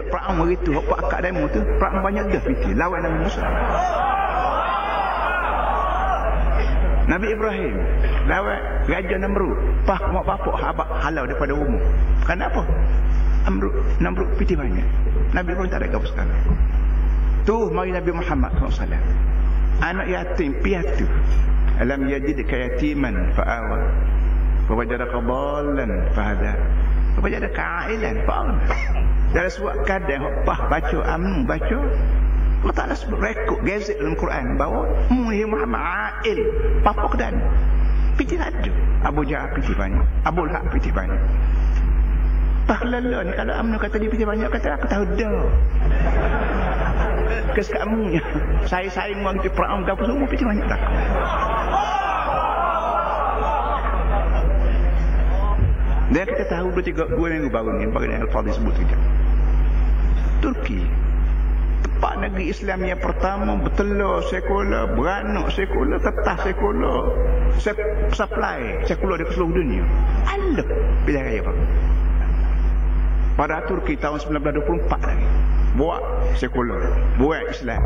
Perang begitu, apa akak demo tu, perang banyak dah fikir, lawan Nabi Musa. Nabi Ibrahim, lawan Raja Namrud, pah mak bapak habak halau daripada rumah. Kenapa? Amrud, Namrud piti banyak. Nabi Ibrahim tak ada apa sekali. Tu mari Nabi Muhammad SAW. Anak yatim, piatu. Alam yajidka yatiman fa'awa. Fawajadaka dalan fahada. Fawajadaka ailan fa'awa. Dalam sebuah kadang Pah baca amnu baca Allah Ta'ala sebut rekod gazet dalam Quran bahawa Muhammad Muhammad Ail Papa kedan Piti ada Abu Jahal piti banyak Abu Lahab piti banyak. Pah lala ni kalau amnu kata dia piti banyak Kata aku tahu dah Kes kamu Saya saing wang di perang Kau semua piti banyak tak Dan kita tahu dua tiga dua minggu baru ni bagi yang Al-Fadhi sebut kita. Turki tempat negeri Islam yang pertama bertelur sekular, beranak sekular, tetah sekular, supply sekular di seluruh dunia. Alah pilihan raya apa? Pada Turki tahun 1924 lagi. Buat sekular, buat Islam.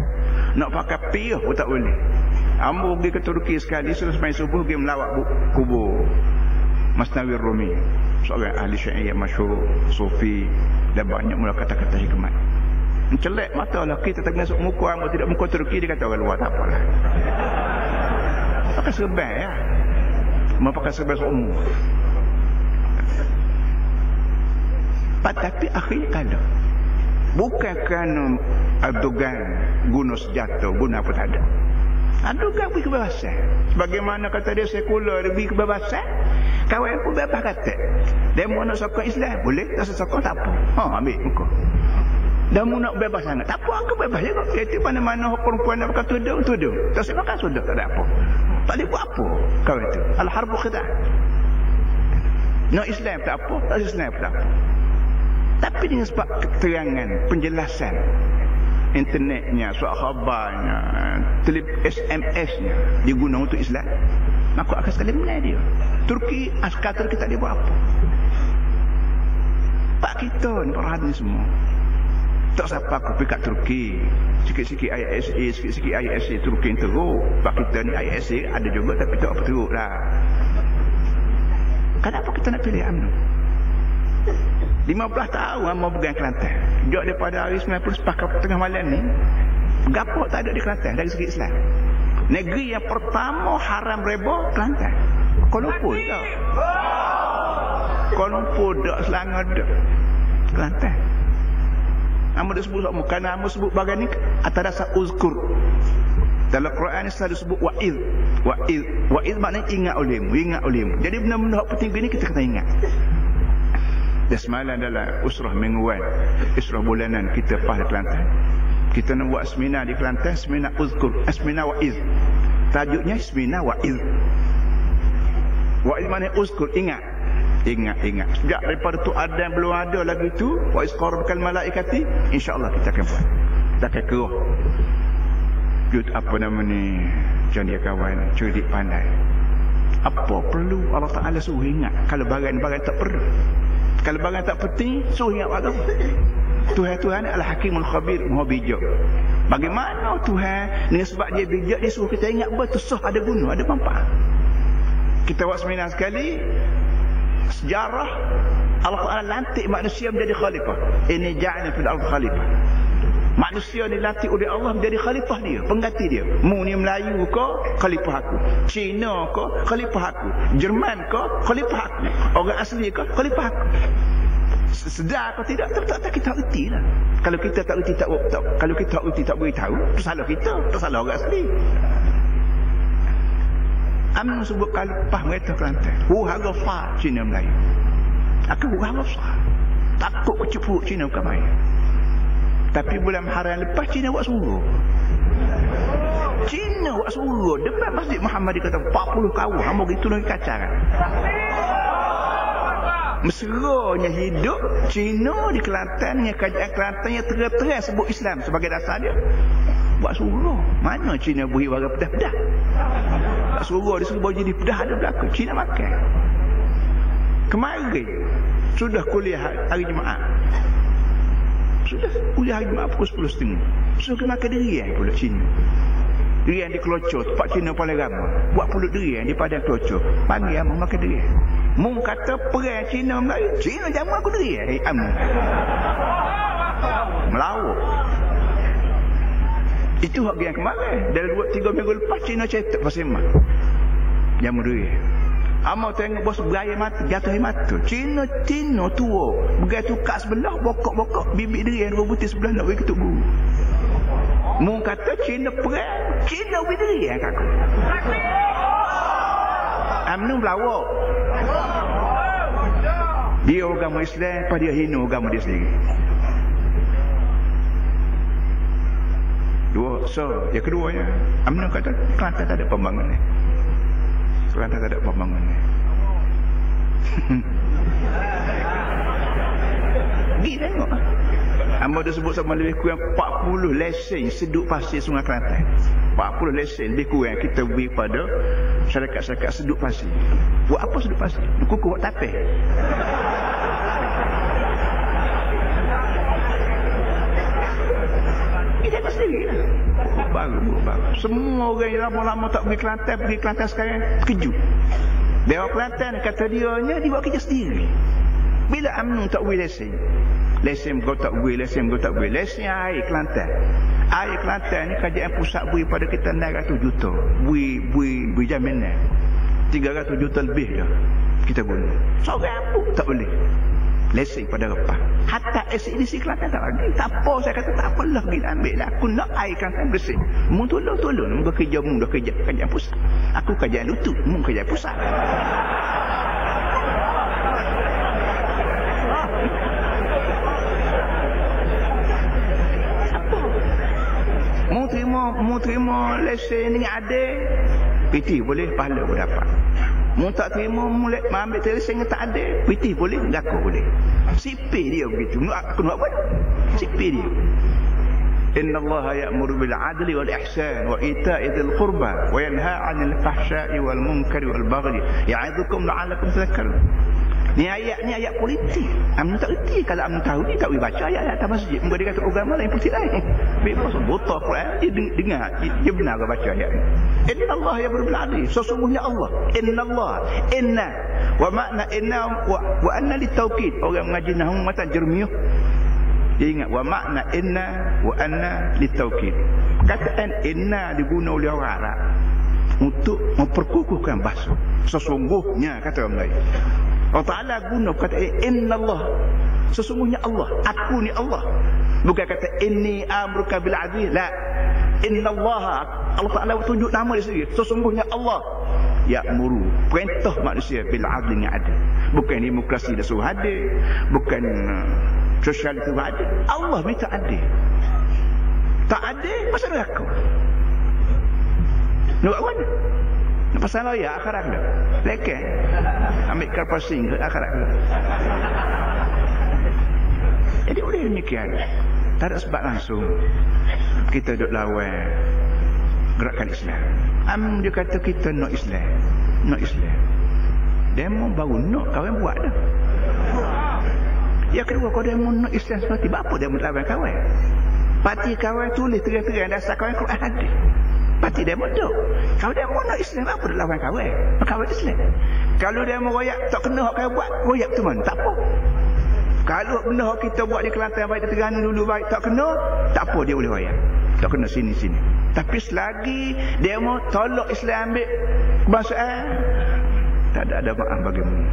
Nak pakai piyah pun tak boleh. Ambo pergi ke Turki sekali selepas subuh pergi melawat kubur Masnawi Rumi seorang ahli syair yang masyhur sufi dan banyak mula kata-kata hikmat. Mencelek mata lah kita tak masuk muka amat tidak muka Turki dia kata orang luar tak apalah. Pakai serban ya. Mau pakai serban seumur tapi akhirnya kalau bukan kerana Erdogan guna senjata guna apa tak ada Erdogan pergi kebebasan bagaimana kata dia sekular lebih kebebasan Kawan pun bebas kata. Demo nak sokong Islam. Boleh. Tak sokong tak apa. Ha, ambil muka. Demo nak bebas sangat. Tak apa. Aku bebas juga. Itu mana-mana perempuan nak pakai tudung. Tudung. Tak usah makan sudah. Tak ada apa. Tak boleh buat apa. Kawan itu. Al-Harbu khid'ah. Nak Islam tak apa. Tak Islam tak apa. Tapi dengan sebab keterangan, penjelasan internetnya, surat khabarnya, telip SMS-nya digunakan untuk Islam. Aku akan sekali mengenai dia. Turki, askar Turki tak dia buat apa. Pak kita ni, para hadis semua. Tak siapa aku pergi kat Turki. Sikit-sikit ISA, sikit-sikit ISA Turki yang teruk. Pak kita ni ISA ada juga tapi tak apa teruk lah. Kenapa kita nak pilih UMNO? 15 tahun Amma pegang Kelantan. Jok daripada hari 90 sepakat tengah malam ni. Gapok tak ada di Kelantan dari segi Islam. Negeri yang pertama haram reba Kelantan. Kuala Lumpur tak? Kuala Lumpur tak Selangor tak. Kelantan. Nama dia sebut sama. Kerana nama sebut bagian ni atas dasar uzkur. Dalam Quran ni selalu sebut wa'id. Wa'id. Wa'id maknanya ingat olehmu. Ingat olehmu. Jadi benda-benda penting ni kita kena ingat. Dan semalam adalah usrah mingguan. Usrah bulanan kita pada Kelantan. Kita nak buat seminar di Kelantan. Seminar uzkur. Eh, seminar wa'iz. Tajuknya seminar wa'iz. Wa'iz mana uzkur. Ingat. Ingat, ingat. Sejak daripada tu ada yang belum ada lagi tu. Wa'iz korabkan malaikati. InsyaAllah kita akan buat. Kita akan keruh. Jut apa nama ni. Jangan dia kawan. Cerdik pandai. Apa perlu Allah Ta'ala suruh ingat. Kalau bagian-bagian tak perlu. Kalau barang tak penting, suruh ingat apa? Tuhan-Tuhan adalah hakimul khabir, maha bijak. Bagaimana Tuhan, dengan sebab dia bijak, dia suruh kita ingat betul, sah ada guna, ada manfaat. Kita buat seminar sekali, sejarah Allah Ta'ala lantik manusia menjadi khalifah. Ini ja'na fil ardu khalifah. Manusia ni latih oleh Allah menjadi khalifah dia, pengganti dia. Mu ni Melayu ke, khalifah aku. Cina ke, khalifah aku. Jerman ke, khalifah aku. Orang asli ke, khalifah aku. Sedar atau tidak, tak, tak, tak kita erti lah. Kalau kita tak erti, tak, tak, kalau kita tak erti, tak beritahu, itu salah kita, itu salah orang asli. Amin sebut khalifah mereka Kelantan. Hu hagafa Cina Melayu. Aku hu hagafa. Takut kecupuk Cina bukan main. Tapi bulan Muharram lepas Cina buat suruh. Cina buat suruh. Depan Masjid Muhammad dia kata 40 kawan. Hamba gitu lagi kacang. Mesranya hidup Cina di Kelantan yang kerajaan Kelantan yang terang-terang sebut Islam sebagai dasar dia. Buat suruh. Mana Cina beri warga pedah-pedah? Buat suruh dia suruh jadi pedah ada belakang. Cina makan. Kemarin sudah kuliah hari Jumaat Sudah kuliah hari Jumaat pukul 10 setengah. So kena makan durian pula Cina. Durian di Kelocor, tempat Cina paling ramai. Buat pulut durian di padang Kelocor. Panggil Amang makan durian. Mung kata perang Cina Melayu. Cina jamu aku durian. Hey, Amang. Melawak. Itu hak yang kemarin. Dari dua tiga minggu lepas Cina cetak pasal. Jamu durian. Amal tengok bos beraya mati, jatuh mata. Cina Cina tua. Begitu kat sebelah, bokok-bokok bibik dia yang dua butir sebelah nak pergi ketuk guru. Mu kata Cina perang, Cina bibik yang kaku. Amnu belawak. Dia agama Islam, apa dia hina agama dia sendiri. Dua, so, yang keduanya, Amnu kata, Kelantan tak ada pembangunan. Kelantan tak ada pembangunan. Pergi tengok. Amba dah sebut sama lebih kurang 40 lesen seduk pasir Sungai Kelantan. 40 lesen lebih kurang kita beri pada syarikat-syarikat seduk pasir. Buat apa seduk pasir? Kuku buat tapeh. Kita tengok sendiri lah baru baru. Semua orang yang lama-lama tak pergi Kelantan, pergi Kelantan sekarang, terkejut. Dewan Kelantan kata dia nya dia buat kerja sendiri. Bila UMNO tak boleh lesen. Lesen kau tak boleh, lesen kau tak boleh. Lesen air Kelantan. Air Kelantan ni kajian pusat beri pada kita 600 juta. Beri, beri, beri jaminan. 300 juta lebih dah. Kita guna. Seorang pun tak boleh lesen pada repah. Hatta SEDC Kelantan tak lagi. Tak apa saya kata tak apalah kita ambil lah. Aku nak air Kelantan bersih. Mu tolong tolong. Mu bekerja mu dah kerja kerja pusat. Aku kerja lutut. Mu kerja pusat. Mu terima, mu terima lesen dengan adik. Piti boleh, pahala pun dapat. Mu tak terima mulai ambil terseng tak ada. Pitih boleh, gako boleh. Sipir dia begitu. Aku nak buat. Sipir dia. Inna Allah ya'muru bil adli wal ihsan wa ita'i dzil qurba wa yanha 'anil fahsya'i wal munkari wal baghi ya'idzukum la'allakum tadhakkarun. Ni ayat ni ayat politik. Amun tak reti kalau amun tahu ni tak boleh baca ayat atas masjid. Mungkin dia kata agama lain politik lain. Bebas buta Quran dia dengar dia benar ke baca ayat ni. Inna Allah ya berbil adil. Sesungguhnya Allah. Inna Allah. Inna wa makna inna wa, wa anna li taukid. Orang mengaji nahwu matan jermiah. Dia ingat wa makna inna wa anna li taukid. Kataan inna diguna oleh orang Arab untuk memperkukuhkan bahasa. Sesungguhnya kata orang lain. Allah Ta'ala guna kata Inna Allah Sesungguhnya Allah Aku ni Allah. Bukan kata Inni amruka bil adil La. Inna Allah Allah Ta'ala tunjuk nama dia sendiri. Sesungguhnya Allah Ya'muru Perintah manusia Bil adil yang ada. Bukan demokrasi dah suruh hadir Bukan uh, Sosial itu ada. Allah minta adil Tak adil Pasal aku Nak buat mana Pasal ya akhirat dah. Leket. Ambil karpasing ke akhirat dah. Jadi boleh demikian. Tak ada sebab langsung. Kita duduk lawan. Gerakan Islam. Am dia kata kita nak Islam. Nak Islam. Demo baru nak kawan buat dah. Yang kedua, kalau demo nak Islam seperti apa demo lawan kawan? Parti kawan tulis terang-terang dasar kawan Quran hadis. Parti demo tu. Kalau demo nak Islam apa dia lawan kawan? Kawan Islam. Kalau demo royak tak kena hak kawan buat, royak tu mana? Tak apa. Kalau benda hak kita buat di Kelantan baik Terengganu dulu baik tak kena, tak apa dia boleh royak. Tak kena sini-sini. Tapi selagi demo tolak Islam ambil kebangsaan, tak ada ada maaf bagaimana.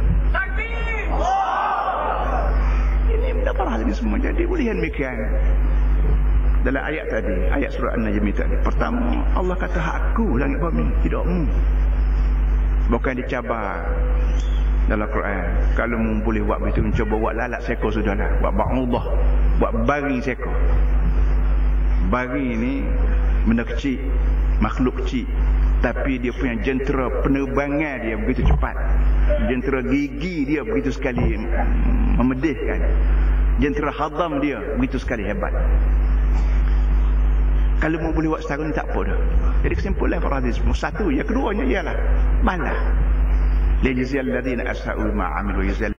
Ini benda parah ini semua. Jadi boleh demikian dalam ayat tadi ayat surah An-Najm tadi. Pertama Allah kata aku langit bumi tidak mu. Bukan dicabar dalam Quran. Kalau mu boleh buat begitu mencuba buat lalat seekor sudahlah buat ba'udah buat baring seekor. Baring ini benda kecil makhluk kecil. Tapi dia punya jentera penerbangan dia begitu cepat. Jentera gigi dia begitu sekali memedihkan. Jentera hadam dia begitu sekali hebat kalau mau boleh buat setahun tak apa dah. Jadi kesimpulan para hadis satu, yang keduanya ialah malah. Lajziyal ladina asau ma amilu yajzal